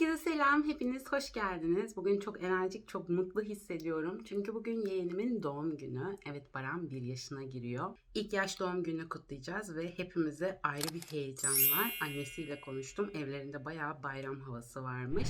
Herkese selam, hepiniz hoş geldiniz. Bugün çok enerjik, çok mutlu hissediyorum. Çünkü bugün yeğenimin doğum günü. Evet Baran bir yaşına giriyor. İlk yaş doğum gününü kutlayacağız ve hepimize ayrı bir heyecan var. Annesiyle konuştum, evlerinde bayağı bayram havası varmış.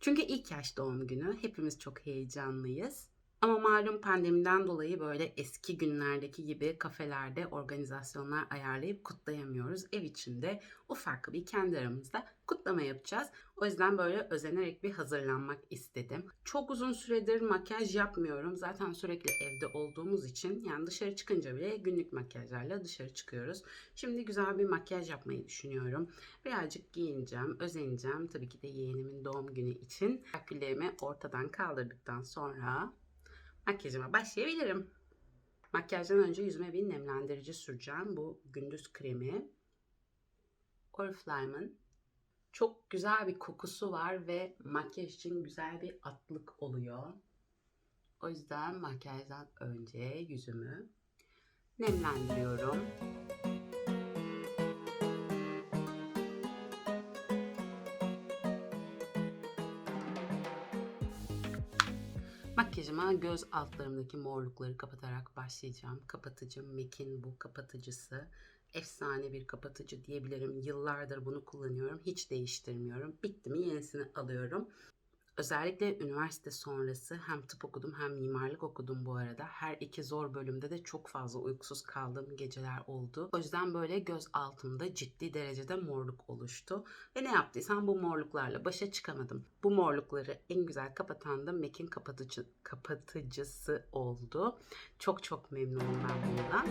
Çünkü ilk yaş doğum günü, hepimiz çok heyecanlıyız. Ama malum pandemiden dolayı böyle eski günlerdeki gibi kafelerde organizasyonlar ayarlayıp kutlayamıyoruz. Ev içinde ufak bir kendi aramızda kutlama yapacağız. O yüzden böyle özenerek bir hazırlanmak istedim. Çok uzun süredir makyaj yapmıyorum. Zaten sürekli evde olduğumuz için yani dışarı çıkınca bile günlük makyajlarla dışarı çıkıyoruz. Şimdi güzel bir makyaj yapmayı düşünüyorum. Birazcık giyineceğim, özeneceğim. Tabii ki de yeğenimin doğum günü için. Aküllerimi ortadan kaldırdıktan sonra makyajıma başlayabilirim. Makyajdan önce yüzüme bir nemlendirici süreceğim. Bu gündüz kremi. Oriflame'ın çok güzel bir kokusu var ve makyaj için güzel bir atlık oluyor. O yüzden makyajdan önce yüzümü nemlendiriyorum. Makyajıma göz altlarımdaki morlukları kapatarak başlayacağım. Kapatıcım MAC'in bu kapatıcısı. Efsane bir kapatıcı diyebilirim. Yıllardır bunu kullanıyorum. Hiç değiştirmiyorum. Bitti mi yenisini alıyorum. Özellikle üniversite sonrası hem tıp okudum hem mimarlık okudum bu arada. Her iki zor bölümde de çok fazla uykusuz kaldığım geceler oldu. O yüzden böyle göz altımda ciddi derecede morluk oluştu. Ve ne yaptıysam bu morluklarla başa çıkamadım. Bu morlukları en güzel kapatan da MAC'in kapatıcı, kapatıcısı oldu. Çok çok memnunum ben bundan.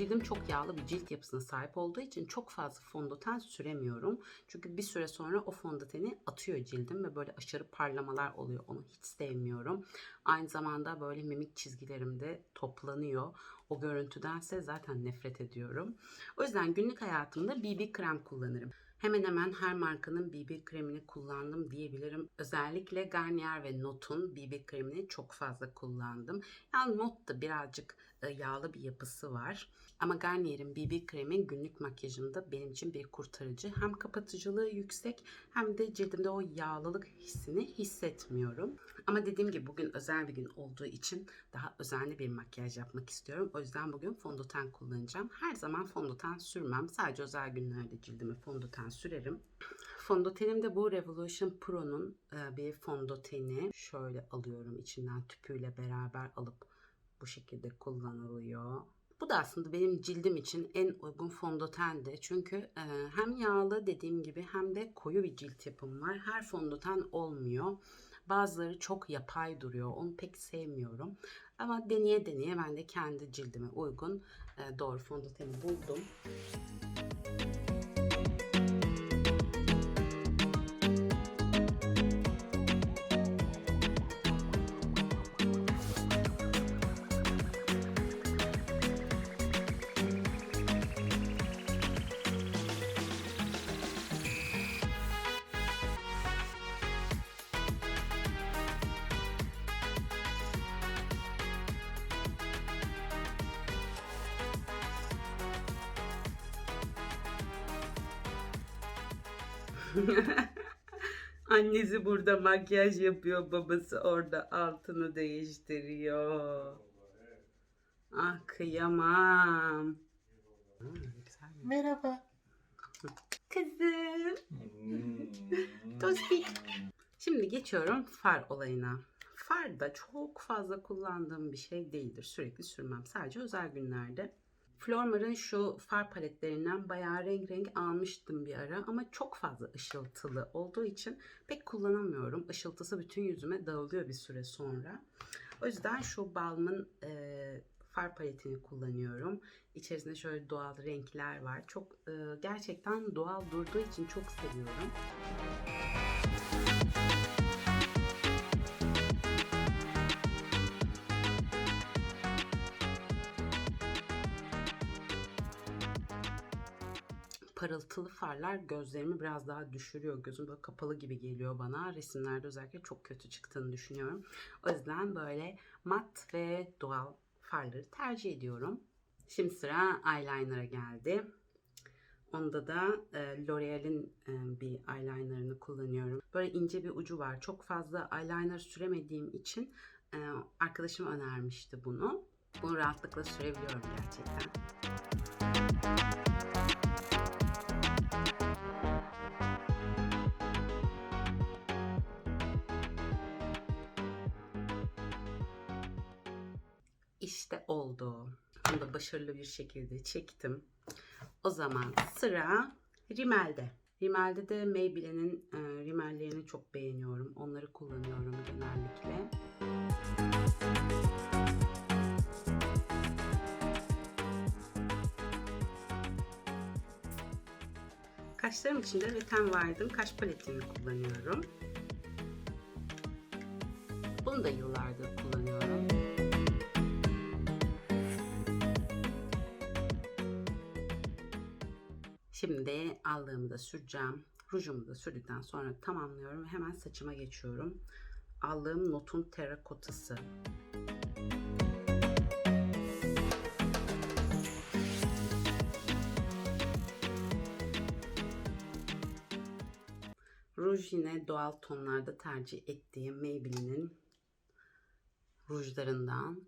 Cildim çok yağlı bir cilt yapısına sahip olduğu için çok fazla fondöten süremiyorum. Çünkü bir süre sonra o fondöteni atıyor cildim ve böyle aşırı parlamalar oluyor. Onu hiç sevmiyorum. Aynı zamanda böyle mimik çizgilerim de toplanıyor. O görüntüdense zaten nefret ediyorum. O yüzden günlük hayatımda BB krem kullanırım. Hemen hemen her markanın BB kremini kullandım diyebilirim. Özellikle Garnier ve Not'un BB kremini çok fazla kullandım. Yani Not da birazcık e, yağlı bir yapısı var. Ama Garnier'in BB kremi günlük makyajımda benim için bir kurtarıcı. Hem kapatıcılığı yüksek hem de cildimde o yağlılık hissini hissetmiyorum. Ama dediğim gibi bugün özel bir gün olduğu için daha özenli bir makyaj yapmak istiyorum. O yüzden bugün fondöten kullanacağım. Her zaman fondöten sürmem. Sadece özel günlerde cildime fondöten sürerim. Fondötenim de bu Revolution Pro'nun e, bir fondöteni. Şöyle alıyorum içinden tüpüyle beraber alıp bu şekilde kullanılıyor. Bu da aslında benim cildim için en uygun fondötendi. Çünkü e, hem yağlı dediğim gibi hem de koyu bir cilt yapım var. Her fondöten olmuyor. Bazıları çok yapay duruyor. Onu pek sevmiyorum. Ama deneye deneye ben de kendi cildime uygun e, doğru fondöteni buldum. Annesi burada makyaj yapıyor, babası orada altını değiştiriyor. Ah kıyamam. Hmm, güzel. Merhaba. Kızım. Tospik. Şimdi geçiyorum far olayına. Far da çok fazla kullandığım bir şey değildir. Sürekli sürmem. Sadece özel günlerde. Flormar'ın şu far paletlerinden bayağı renk renk almıştım bir ara ama çok fazla ışıltılı olduğu için pek kullanamıyorum. Işıltısı bütün yüzüme dağılıyor bir süre sonra. O yüzden şu Balm'ın e, far paletini kullanıyorum. İçerisinde şöyle doğal renkler var. Çok e, gerçekten doğal durduğu için çok seviyorum. Parıltılı farlar gözlerimi biraz daha düşürüyor. Gözüm böyle kapalı gibi geliyor bana. Resimlerde özellikle çok kötü çıktığını düşünüyorum. O yüzden böyle mat ve doğal farları tercih ediyorum. Şimdi sıra eyeliner'a geldi. Onda da e, L'Oreal'in e, bir eyelinerını kullanıyorum. Böyle ince bir ucu var. Çok fazla eyeliner süremediğim için e, arkadaşım önermişti bunu. Bunu rahatlıkla sürebiliyorum gerçekten. İşte oldu. Bunu da başarılı bir şekilde çektim. O zaman sıra rimelde. Rimelde de Maybelline'in e, rimellerini çok beğeniyorum. Onları kullanıyorum genellikle. Kaşlarım için de Wet n Wild'ın kaş paletini kullanıyorum. Bunu da yıllardır Şimdi aldığımı da süreceğim. Rujumu da sürdükten sonra tamamlıyorum ve hemen saçıma geçiyorum. Aldığım Notun terakotası. Ruj yine doğal tonlarda tercih ettiğim Maybelline'in rujlarından.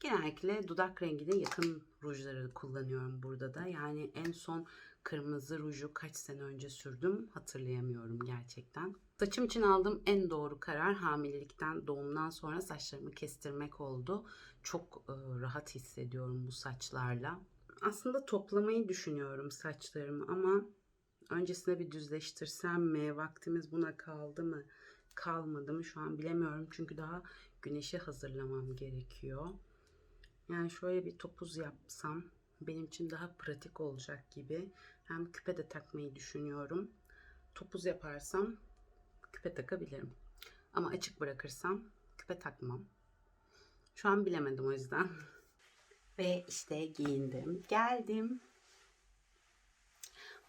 Genellikle dudak rengine yakın rujları kullanıyorum burada da. Yani en son kırmızı ruju kaç sene önce sürdüm hatırlayamıyorum gerçekten. Saçım için aldığım en doğru karar hamilelikten, doğumdan sonra saçlarımı kestirmek oldu. Çok e, rahat hissediyorum bu saçlarla. Aslında toplamayı düşünüyorum saçlarımı ama öncesinde bir düzleştirsem mi? Vaktimiz buna kaldı mı? Kalmadı mı? Şu an bilemiyorum çünkü daha güneşe hazırlamam gerekiyor. Yani şöyle bir topuz yapsam benim için daha pratik olacak gibi. Hem küpe de takmayı düşünüyorum. Topuz yaparsam küpe takabilirim. Ama açık bırakırsam küpe takmam. Şu an bilemedim o yüzden. Ve işte giyindim. Geldim.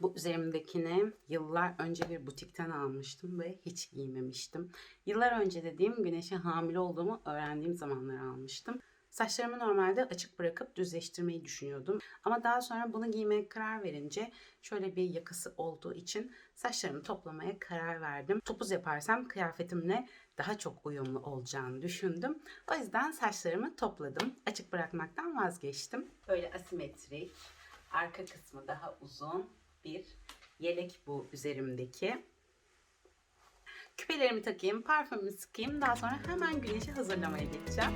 Bu üzerimdekini yıllar önce bir butikten almıştım ve hiç giymemiştim. Yıllar önce dediğim güneşe hamile olduğumu öğrendiğim zamanlar almıştım. Saçlarımı normalde açık bırakıp düzleştirmeyi düşünüyordum. Ama daha sonra bunu giymeye karar verince şöyle bir yakası olduğu için saçlarımı toplamaya karar verdim. Topuz yaparsam kıyafetimle daha çok uyumlu olacağını düşündüm. O yüzden saçlarımı topladım. Açık bırakmaktan vazgeçtim. Böyle asimetrik, arka kısmı daha uzun bir yelek bu üzerimdeki. Küpelerimi takayım, parfümümü sıkayım. Daha sonra hemen güneşi hazırlamaya geçeceğim.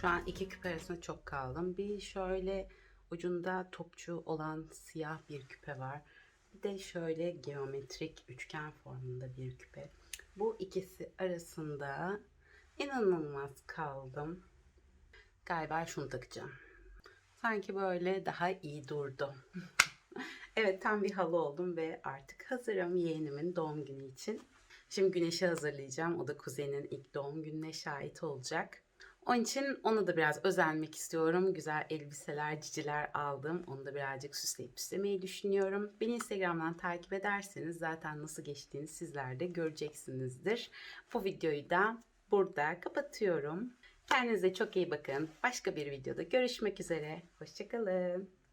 Şu an iki küpe arasında çok kaldım. Bir şöyle ucunda topçu olan siyah bir küpe var. Bir de şöyle geometrik üçgen formunda bir küpe. Bu ikisi arasında inanılmaz kaldım. Galiba şunu takacağım. Sanki böyle daha iyi durdu. evet tam bir halı oldum ve artık hazırım yeğenimin doğum günü için. Şimdi güneşi hazırlayacağım. O da kuzenin ilk doğum gününe şahit olacak. Onun için ona da biraz özenmek istiyorum. Güzel elbiseler, ciciler aldım. Onu da birazcık süsleyip süslemeyi düşünüyorum. Beni Instagram'dan takip ederseniz zaten nasıl geçtiğini sizler de göreceksinizdir. Bu videoyu da burada kapatıyorum. Kendinize çok iyi bakın. Başka bir videoda görüşmek üzere. Hoşçakalın.